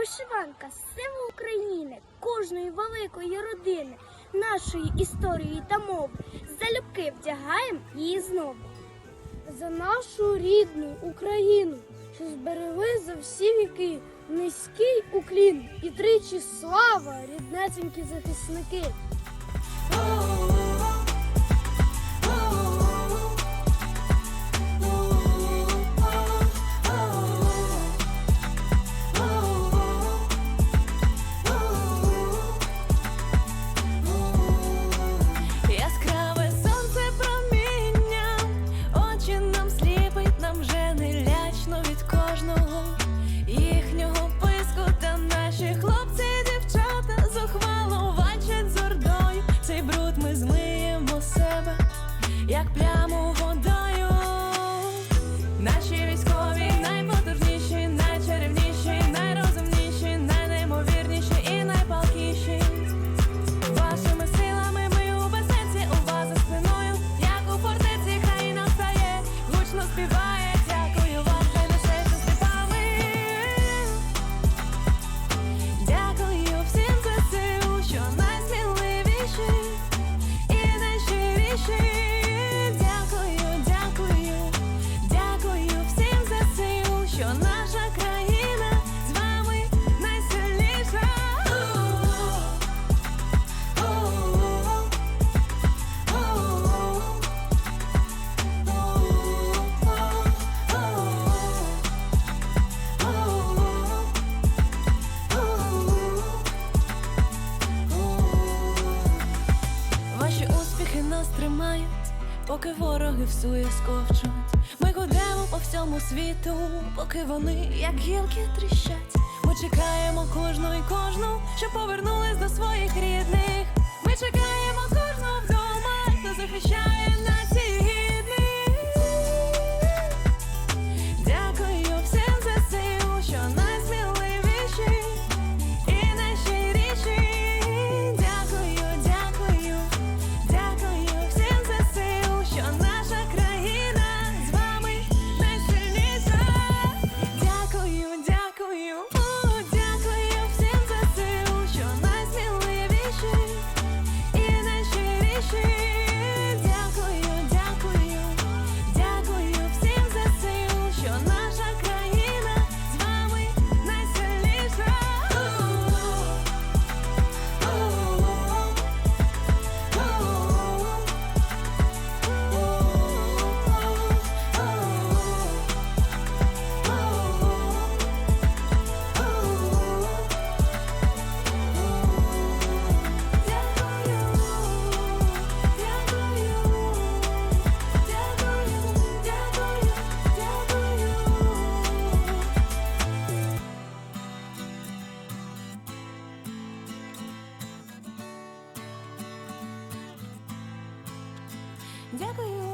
Вишиванка символ України, кожної великої родини, нашої історії та мови. Залюбки вдягаємо її знову. За нашу рідну Україну, що зберегли за всі віки низький уклін і тричі слава, ріднесенькі захисники. see тримають, поки вороги всує сковчуть. Ми гудемо по всьому світу, поки вони, як гілки, тріщать. Ми чекаємо кожну і кожну, що повернулись до своїх рідних. Дякую.